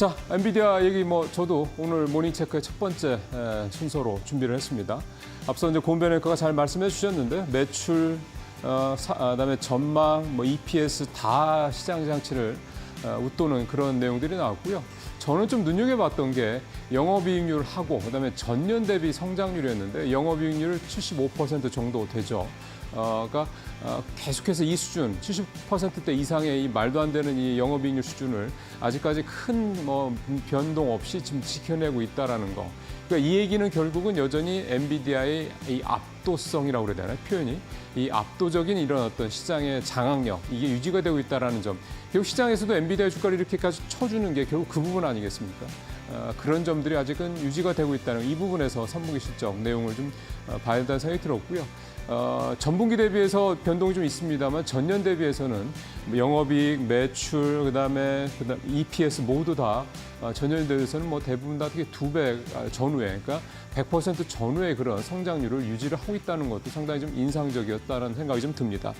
자, 엔비디아 얘기 뭐 저도 오늘 모닝 체크의 첫 번째 에, 순서로 준비를 했습니다. 앞서 이제 앵커가 잘 말씀해 주셨는데 매출, 어, 사, 아, 그다음에 전망, 뭐 EPS 다 시장 장치를 어, 웃도는 그런 내용들이 나왔고요. 저는 좀 눈여겨봤던 게 영업이익률 하고 그다음에 전년 대비 성장률이었는데 영업이익률 75% 정도 되죠. 어, 그러니까 어, 계속해서 이 수준 70%대 이상의 이 말도 안 되는 이 영업이익률 수준을 아직까지 큰 뭐 변동 없이 지금 지켜내고 있다라는 거. 그러니까 이 얘기는 결국은 여전히 엔비디아의 이 압도성이라고 그래야 되나요? 표현이 이 압도적인 이런 어떤 시장의 장악력 이게 유지가 되고 있다라는 점. 결국 시장에서도 엔비디아 주가를 이렇게까지 쳐주는 게 결국 그 부분 아니겠습니까? 어, 그런 점들이 아직은 유지가 되고 있다는 이 부분에서 3분기 실적 내용을 좀 어, 봐야 된다는 생각이 들었고요. 어, 전분기 대비해서 변동이 좀 있습니다만 전년 대비해서는 뭐 영업이익, 매출, 그다음에 그다음 EPS 모두 다 어, 전년 대비해서는 뭐 대부분 다 특히 두배 전후에 그러니까 100% 전후의 그런 성장률을 유지를 하고 있다는 것도 상당히 좀 인상적이었다는 생각이 좀 듭니다.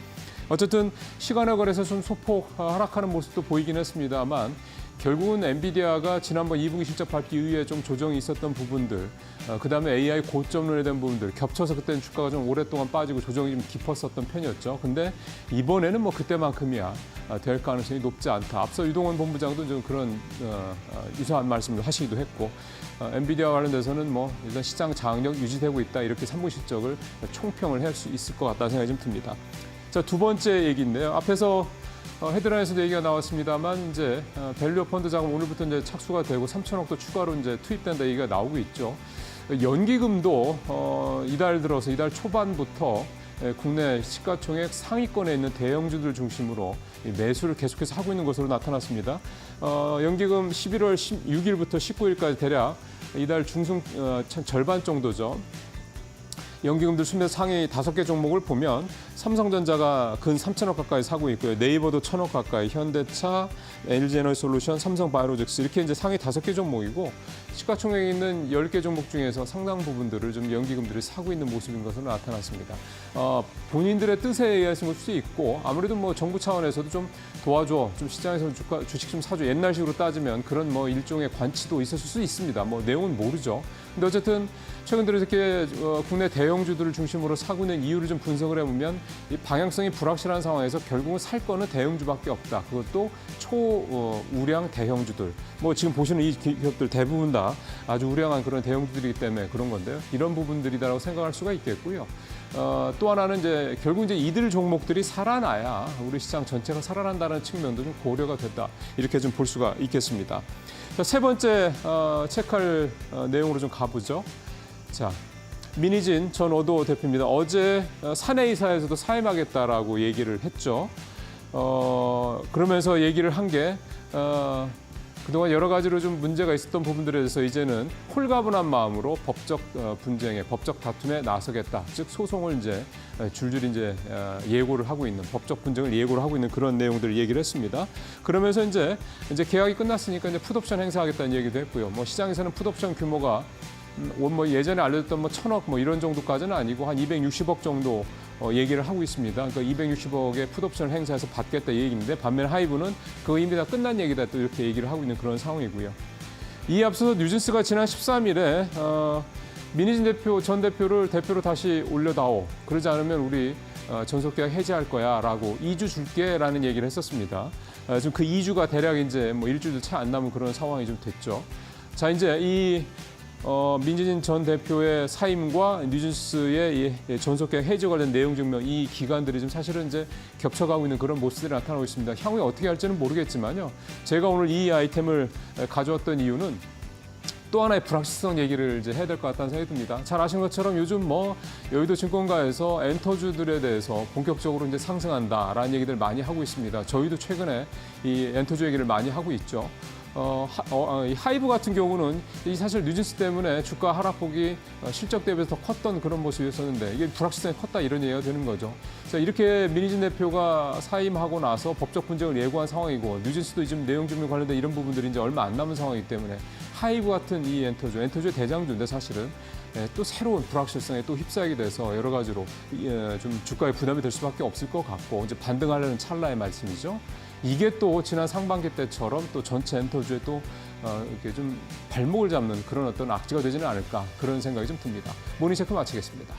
어쨌든 시간에 걸해서 좀 소폭 하락하는 모습도 보이긴 했습니다만 결국은 엔비디아가 지난번 2분기 실적 발표 이후에 좀 조정이 있었던 부분들, 어, 그다음에 AI 고점론에 대한 부분들 겹쳐서 그때는 주가가 좀 오랫동안 빠지고 조정이 좀 깊었었던 편이었죠. 근데 이번에는 뭐 그때만큼이야 아, 될 가능성이 높지 않다. 앞서 유동원 본부장도 좀 그런 어, 어, 유사한 말씀을 하시기도 했고 어, 엔비디아 관련돼서는 뭐 일단 시장 장악력 유지되고 있다 이렇게 3분 실적을 총평을 할 수 있을 것 같다는 생각이 좀 듭니다. 자, 두 번째 얘기인데요. 앞에서 어, 헤드라인에서도 얘기가 나왔습니다만 이제 어, 밸류 펀드 자금 오늘부터 이제 착수가 되고 3천억도 추가로 이제 투입된다 얘기가 나오고 있죠. 연기금도 어, 이달 들어서 이달 초반부터 예, 국내 시가총액 상위권에 있는 대형주들 중심으로 이 매수를 계속해서 하고 있는 것으로 나타났습니다. 어, 연기금 11월 16일부터 19일까지 대략 이달 중순 어, 참 절반 정도죠. 연기금들 순매 상위 다섯 개 종목을 보면 삼성전자가 근 3천억 가까이 사고 있고요. 네이버도 천억 가까이, 현대차, LG에너지 솔루션, 삼성바이오로직스 이렇게 이제 상위 다섯 개 종목이고 시가총액이 있는 열개 종목 중에서 상당 부분들을 좀 연기금들이 사고 있는 모습인 것으로 나타났습니다. 어, 본인들의 뜻에 의해서 볼수 있고 아무래도 뭐 정부 차원에서도 좀 도와줘, 좀 시장에서 주가, 주식 좀 사줘. 옛날식으로 따지면 그런 뭐 일종의 관치도 있었을 수 있습니다. 뭐 내용은 모르죠. 근데 어쨌든 최근 들어 이렇게 어, 국내 대형주들을 중심으로 사고 있는 이유를 좀 분석을 해보면 이 방향성이 불확실한 상황에서 결국은 살 거는 대형주밖에 없다. 그것도 초우량 대형주들. 뭐 지금 보시는 이 기업들 대부분 다 아주 우량한 그런 대형주들이기 때문에 그런 건데요. 이런 부분들이다라고 생각할 수가 있겠고요. 어, 또 하나는 이제 결국 이제 이들 종목들이 살아나야 우리 시장 전체가 살아난다는 측면도 좀 고려가 됐다. 이렇게 좀 볼 수가 있겠습니다. 자, 세 번째 어, 체크할 어, 내용으로 좀 가보죠. 자, 민희진 전 오도 대표입니다. 어제 어, 사내이사에서도 사임하겠다라고 얘기를 했죠. 어, 그러면서 얘기를 한 게 어, 그동안 여러 가지로 좀 문제가 있었던 부분들에 대해서 이제는 홀가분한 마음으로 법적 어, 분쟁에 법적 다툼에 나서겠다. 즉 소송을 이제 줄줄이 이제 어, 예고를 하고 있는 법적 분쟁을 예고를 하고 있는 그런 내용들을 얘기를 했습니다. 그러면서 이제 이제 계약이 끝났으니까 이제 풋옵션 행사하겠다는 얘기도 했고요. 뭐 시장에서는 풋옵션 규모가 음, 뭐 예전에 알려졌던 뭐 천억 뭐 이런 정도까지는 아니고 한 260억 정도 어, 얘기를 하고 있습니다. 그러니까 260억의 풋옵션을 행사해서 받겠다 이 얘기인데 반면 하이브는 그거 이미 다 끝난 얘기다 또 이렇게 얘기를 하고 있는 그런 상황이고요. 이에 앞서서 뉴진스가 지난 13일에 어, 민희진 대표 전 대표를 대표로 다시 올려다오. 그러지 않으면 우리 어, 전속계약 해지할 거야라고 2주 줄게라는 얘기를 했었습니다. 어, 지금 그 2주가 대략 이제 뭐 일주일도 채 안 남은 그런 상황이 좀 됐죠. 자 이제 이 어, 민진진 전 대표의 사임과 뉴진스의 이 전속계약 해지 관련 내용 증명 이 기관들이 좀 사실은 이제 겹쳐가고 있는 그런 모습들이 나타나고 있습니다. 향후에 어떻게 할지는 모르겠지만요. 제가 오늘 이 아이템을 가져왔던 이유는 또 하나의 불확실성 얘기를 이제 해야 될 것 같다는 생각이 듭니다. 잘 아시는 것처럼 요즘 뭐 여의도 증권가에서 엔터주들에 대해서 본격적으로 이제 상승한다라는 얘기들 많이 하고 있습니다. 저희도 최근에 이 엔터주 얘기를 많이 하고 있죠. 어, 하, 어, 이 하이브 같은 경우는 이 사실 뉴진스 때문에 주가 하락폭이 어, 실적 대비해서 더 컸던 그런 모습이었었는데 이게 불확실성이 컸다 이런 얘기가 되는 거죠. 자, 이렇게 민희진 대표가 사임하고 나서 법적 분쟁을 예고한 상황이고 뉴진스도 지금 내용 증명 관련된 이런 부분들이 이제 얼마 안 남은 상황이기 때문에 하이브 같은 이 엔터주, 엔터주의 대장주인데 사실은 예, 또 새로운 불확실성에 또 휩싸이게 돼서 여러 가지로 예, 좀 주가에 부담이 될 수밖에 없을 것 같고 이제 반등하려는 찰나의 말씀이죠. 이게 또 지난 상반기 때처럼 또 전체 엔터주에 또 어, 이렇게 좀 발목을 잡는 그런 어떤 악재가 되지는 않을까 그런 생각이 좀 듭니다. 모닝체크 마치겠습니다.